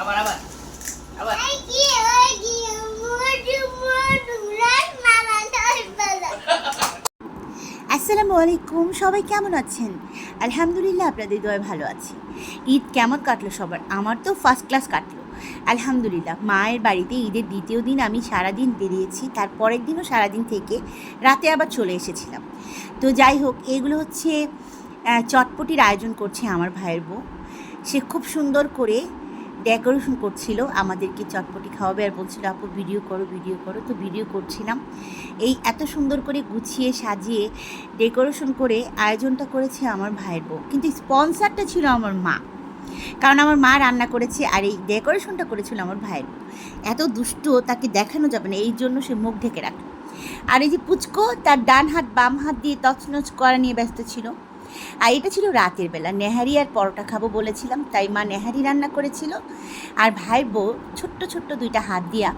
আবার আবার আবার। আসসালামু আলাইকুম সবাই কেমন আছেন? আলহামদুলিল্লাহ আপনাদের দয় ভালো আছি। ঈদ কেমন কাটলো সবার? আমার তো ফার্স্ট ক্লাস কাটলো। আলহামদুলিল্লাহ মায়ের বাড়িতে ঈদের দ্বিতীয় দিন আমি সারাদিন বেরিয়েছি তারপরের দিনও সারাদিন থেকে রাতে আবার চলে এসেছিলাম। তো যাই হোক এগুলো হচ্ছে চটপটির আয়োজন করছে আমার ভাইয়ের বউ। সে খুব সুন্দর করে ডেকোরেশন করছিল, আমাদেরকে চটপটি খাওয়াবে আর বলছিল, আপু ভিডিও করো ভিডিও করো। তো ভিডিও করছিলাম। এই এত সুন্দর করে গুছিয়ে সাজিয়ে ডেকোরেশন করে আয়োজনটা করেছে আমার ভাইয়ের বউ। কিন্তু স্পন্সারটা ছিল আমার মা। কারণ আমার মা রান্না করেছে আর এই ডেকোরেশনটা করেছিল আমার ভাইয়ের বউ। এত দুষ্ট, তাকে দেখানো যাবে না, এই জন্য সে মুখ ঢেকে রাখে আর এই যে পুচকো, তার ডান হাত, বাম হাত দিয়ে তছনছ করা নিয়ে ব্যস্ত ছিল। আর এটা ছিল রাতের বেলা। নেহারি আর পরোটা খাব বলেছিলাম, তাই মা নেহারি রান্না করেছিল। আর ভাই বউ ছোট্ট ছোট্ট দুইটা হাত দিয়া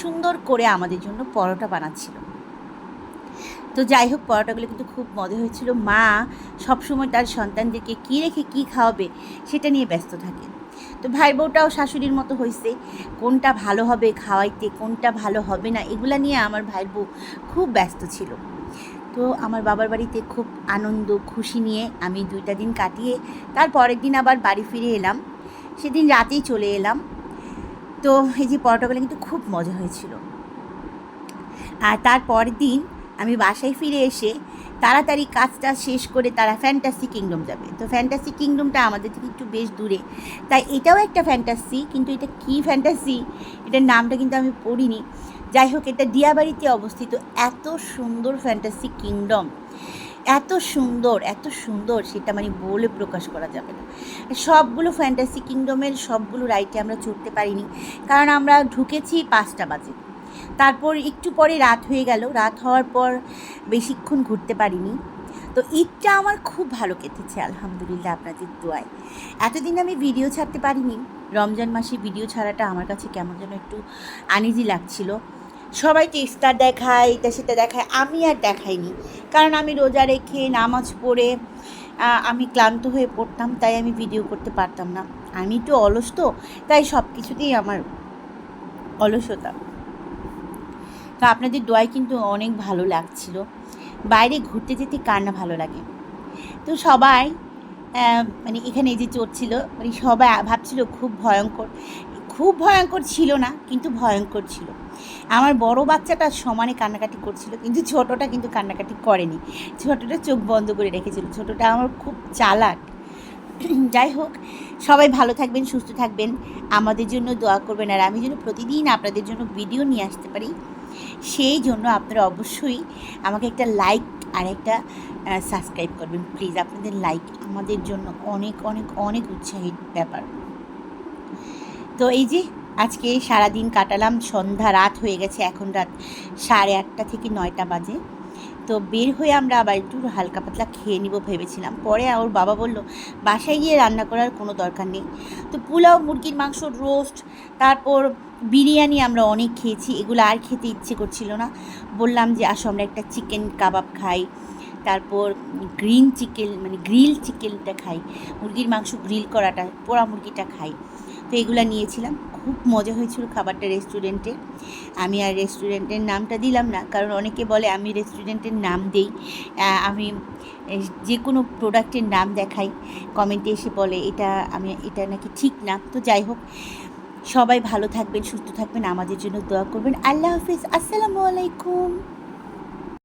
সুন্দর করে আমাদের জন্য পরোটা বানাচ্ছিল। তো যাই হোক, পরোটাগুলো কিন্তু খুব মজা হয়েছিল। মা সবসময় তার সন্তানদেরকে কী রেখে কী খাওয়াবে সেটা নিয়ে ব্যস্ত থাকে। তো ভাই বউটাও শাশুড়ির মতো হয়েছে কোনটা ভালো হবে খাওয়াইতে, কোনটা ভালো হবে না, এগুলা নিয়ে আমার ভাইয়ের বউ খুব ব্যস্ত ছিল। তো আমার বাবার বাড়িতে খুব আনন্দ, খুশি নিয়ে আমি দুইটা দিন কাটিয়ে তার পরের দিন আবার বাড়ি ফিরে এলাম। সেদিন রাতেই চলে এলাম। তো এই যে পরোটাগুলো কিন্তু খুব মজা হয়েছিল। আর তার পরের দিন আমি বাসায় ফিরে এসে তাড়াতাড়ি কাজটা শেষ করে তারা ফ্যান্টাসি কিংডম যাবে। তো ফ্যান্টাসি কিংডমটা আমাদের থেকে একটু বেশ দূরে। তাই এটাও একটা ফ্যান্টাসি কিন্তু এটা কী ফ্যান্টাসি এটার নামটা কিন্তু আমি পড়িনি। যাই হোক এটা দিয়াবাড়িতে অবস্থিত এত সুন্দর ফ্যান্টাসি কিংডম এত সুন্দর এত সুন্দর, সেটা মানে বলে প্রকাশ করা যাবে না। সবগুলো ফ্যান্টাসি কিংডমের সবগুলো রাইটে আমরা চড়তে পারিনি, কারণ আমরা ঢুকেছি পাঁচটা বাজে। তারপর একটু পরে রাত হয়ে গেল, রাত হওয়ার পর বেশিক্ষণ ঘুরতে পারিনি। তো ঈদটা আমার খুব ভালো কেটেছে, আলহামদুলিল্লাহ আপনাদের দোয়ায়। এতদিন আমি ভিডিও ছাড়তে পারিনি, রমজান মাসে ভিডিও ছাড়াটা আমার কাছে কেমন যেন একটু আনিজি লাগছিল। সবাই তো ইফতার দেখায় এটা সেটা দেখায়, আমি আর দেখাইনি। কারণ আমি রোজা রেখে নামাজ পড়ে আমি ক্লান্ত হয়ে পড়তাম, তাই আমি ভিডিও করতে পারতাম না। আমি একটু অলস তো, তাই সব কিছুতেই আমার অলসতা। তো আপনাদের দোয়ায় কিন্তু অনেক ভালো লাগছিল। বাইরে ঘুরতে যেতে কার না ভালো লাগে? তো সবাই মানে এখানে যে চড়ছিল মানে সবাই ভাবছিল খুব ভয়ঙ্কর। খুব ভয়ঙ্কর ছিল না, কিন্তু ভয়ঙ্কর ছিল। আমার বড় বাচ্চাটা সমানে কান্নাকাটি করছিল, কিন্তু ছোটটা কিন্তু কান্নাকাটি করেনি। ছোটটা চোখ বন্ধ করে রেখেছিল। ছোটটা আমার খুব চালাক। যাই হোক, সবাই ভালো থাকবেন, সুস্থ থাকবেন। আমাদের জন্য দোয়া করবেন, আর আমি যেন প্রতিদিন আপনাদের জন্য ভিডিও নিয়ে আসতে পারি। সেই জন্য আপনারা অবশ্যই আমাকে একটা লাইক আর একটা সাবস্ক্রাইব করবেন, প্লিজ। আপনাদের লাইক আমাদের জন্য অনেক অনেক অনেক উৎসাহিত ব্যাপার। তো এই যে আজকে সারাদিন কাটালাম, সন্ধ্যা রাত হয়ে গেছে, এখন রাত সাড়ে আটটা থেকে নয়টা বাজে। তো বের হয়ে আমরা আবার একটু হালকা পাতলা খেয়ে নিব ভেবেছিলাম। পরে ওর বাবা বলল, বাসায় গিয়ে রান্না করার কোনো দরকার নেই। তো পোলাও, মুরগির মাংস, রোস্ট, তারপর বিরিয়ানি আমরা অনেক খেয়েছি, এগুলো আর খেতে ইচ্ছে করছিল না। বললাম যে, আসো আমরা একটা চিকেন কাবাব খাই। তারপর গ্রিন চিকেন মানে গ্রিল চিকেনটা খাই, মুরগির মাংস গ্রিল করাটা, পোড়া মুরগিটা খাই। তো এগুলো নিয়েছিলাম। খুব মজা হয়েছিল খাবারটা রেস্টুরেন্টে আমি আর রেস্টুরেন্টের নামটা দিলাম না, কারণ অনেকে বলে আমি রেস্টুরেন্টের নাম দেই। আমি যে কোনো প্রোডাক্টের নাম দেখাই। কমেন্টে এসে বলে, এটা আমি, এটা নাকি ঠিক না। তো যাই হোক, সবাই ভালো থাকবেন, সুস্থ থাকবেন, আমাদের জন্য দোয়া করবেন। আল্লাহ হাফিজ। আসসালামু আলাইকুম।